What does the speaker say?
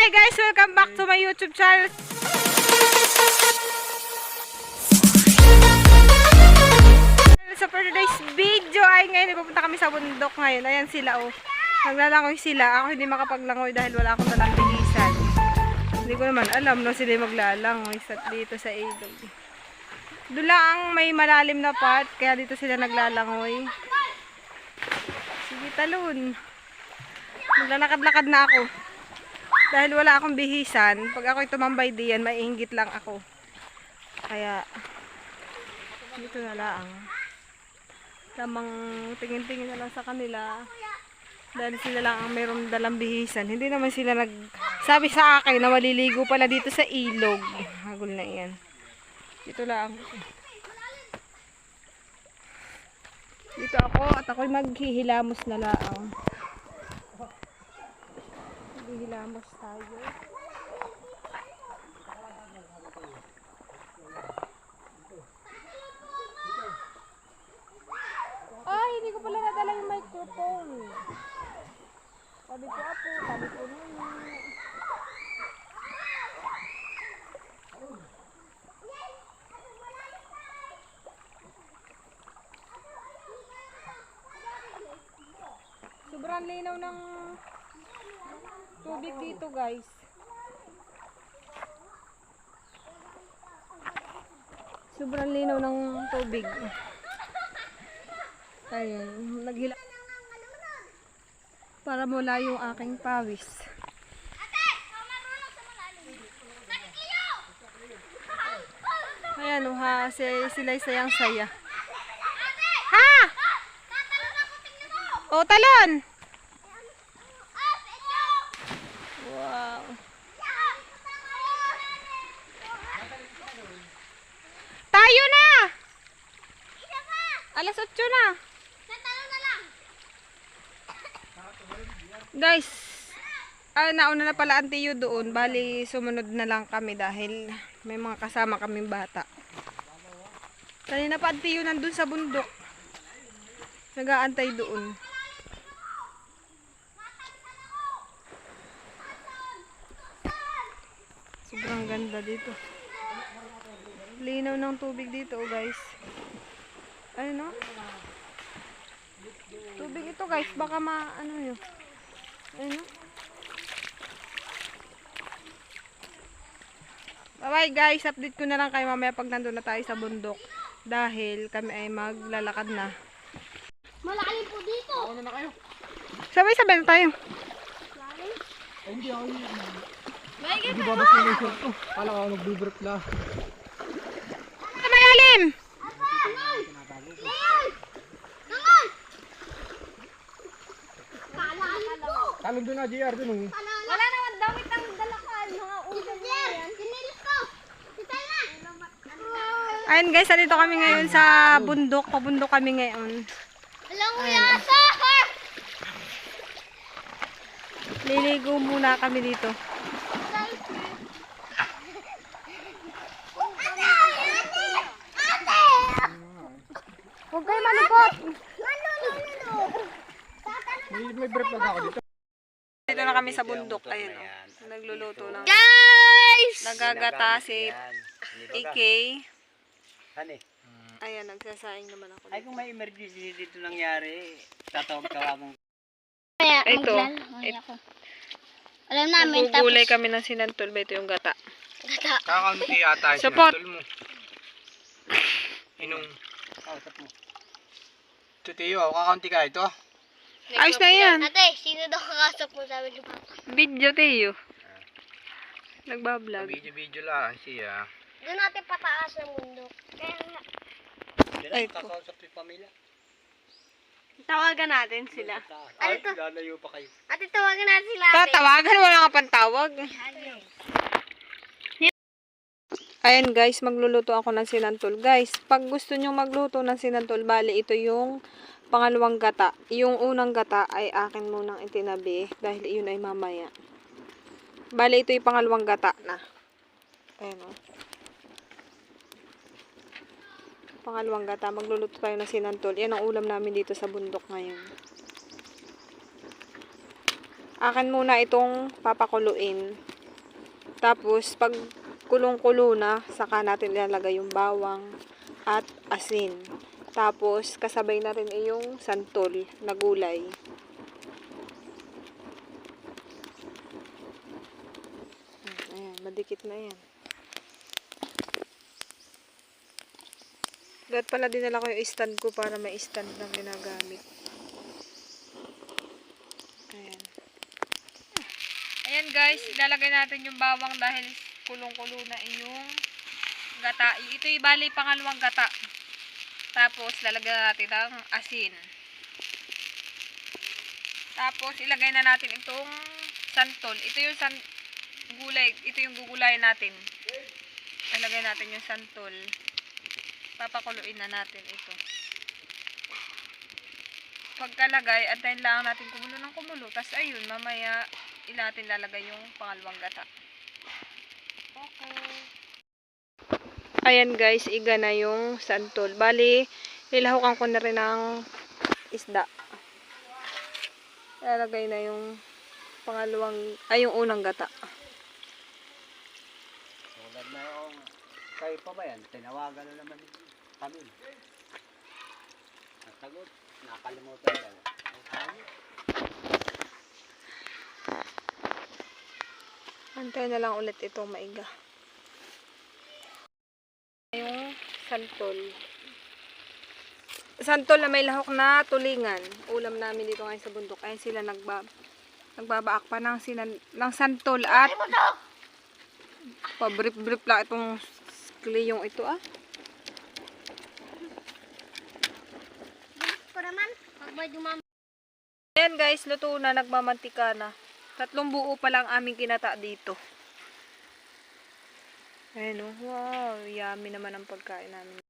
Hi guys! Welcome back to my YouTube channel. Sa for today's video ay ngayon pupunta kami sa bundok ngayon. Ayan sila oh. Naglalangoy sila. Ako hindi makapaglangoy dahil wala akong dalang bigisan. Hindi ko naman alam no sila maglalangoy sa dito sa ilog. Dula ang may malalim na part kaya dito sila naglalangoy. Sige talon. Maglalakad-lakad na ako. Dahil wala akong bihisan, pag ako'y tumambay diyan, maiinggit lang ako. Kaya, dito na lang. Tamang tingin-tingin na lang sa kanila. Dahil sila lang ang mayroong dalang bihisan. Hindi naman sila nag... Sabi sa akin na maliligo pala dito sa ilog. Hagol na yan. Dito lang. Dito ako at ako'y maghihilamos na lang. Maghihilamos tayo. Ay, hindi ko pala nadala yung microphone. Sabi ko apo, sabi ko nini. Sobrang linaw ng tubig dito guys. Sobrang linaw ng tubig. Ayun, naghila. Para mula yung aking pawis. Ayan o ha, si, sila sayang saya. Ha? O, talon! Wow. Tayo na! Alas 8 na. Guys, ay nauna na pala ang tiyo doon. Bali, sumunod na lang kami dahil may mga kasama kaming bata. Kanina pa ang tiyo nandun sa bundok. Nag-aantay doon. Sobrang ganda dito. Linaw ng tubig dito, guys. Ayun, no? Tubig ito, guys. Baka ma, ano yun. Ayun, no? Bye-bye, guys. Update ko na lang kayo mamaya pag nandun na tayo sa bundok. Dahil kami ay maglalakad na. Malalim po dito. Sabay-sabay na tayo. Hindi babas na yung shirt ko. Kala ko na. Sa malalim! Talon doon na, JR doon. oh. Wala naman damit ang dalakan. Mga ulo mo yan. Na. Ayun guys, nandito kami ngayon sa bundok. Pabundok kami ngayon. Alam mo yata. Liligo muna kami dito. Ate! Ate! Ate! Huwag kayo! Ano, ano, ano? Tatanong May, may brief lang ako dito. Kami sa bundok. Ayun o. Nagluluto ng Guys! nagagata si AK. Ano eh? Ayan, nagsasaing naman ako. Ay, kung may emergency dito nangyari, tatawag-tawagan Kaya, Ito. ako. Alam namin, Nagugulay kami ng sinantol. Ba ito yung gata. Kakaunti yata yung Support. sinatol mo. Inong. kausap mo. Ito Tiyo, kakaunti ka ito. Ayos na yan. Ate, sino daw kakasap mo sabi ni Papa? Video tayo. Nagbablog. Video-video lang siya. Doon natin pataas ng mundo. Kaya nga. Ay, kakausap yung pamilya. Tawagan natin sila. Ano Ay, to? lalayo pa kayo. Ate, tawagan natin sila. Tatawagan, wala nga pang tawag. Ayan guys, magluluto ako ng sinantol. Guys, pag gusto nyo magluto ng sinantol, bali ito yung pangalawang gata. Yung unang gata ay akin munang itinabi dahil yun ay mamaya. Bali ito yung pangalawang gata na. Ayan o. Pangalawang gata, magluluto tayo ng sinantol. Yan ang ulam namin dito sa bundok ngayon. Akin muna itong papakuluin. Tapos, pag kulong-kulo na, saka natin ilalagay yung bawang at asin. Tapos, kasabay na rin yung santol na gulay. Ayan, madikit na yan. Dapat pala dinala ko yung stand ko para may stand lang ginagamit. Ayan. Ayan guys, ilalagay natin yung bawang dahil kulong-kulo na yung gata. Ito yung bali pangalawang gata. Tapos lalagyan natin ng asin. Tapos ilagay na natin itong santol. Ito yung san gulay, ito yung gugulayin natin. Ilagay natin yung santol. Papakuluin na natin ito. Pagkalagay, antayin lang natin kumulo ng kumulo. Tapos ayun, mamaya ilatin lalagay yung pangalawang gata. Ayan guys, iga na yung santol. Bali, nilahukan ko na rin ng isda. Lalagay na yung pangalawang, ay yung unang gata. Tulad na yung kayo pa ba yan? Tinawagan na naman kami. Nasagot. Nakalimutan lang. Ay, sabi. Antayin na lang ulit ito maiga. Yung santol. Santol na may lahok na tulingan. Ulam namin dito ngayon sa bundok. Ayun sila nagba nagbabaak pa ng, sinan, ng santol at pabrip-brip lang itong kliyong ito ah. Ayan guys, luto na, nagmamantika na. Tatlong buo pa lang aming kinata dito. Ayan oh, wow, yummy naman ang pagkain namin.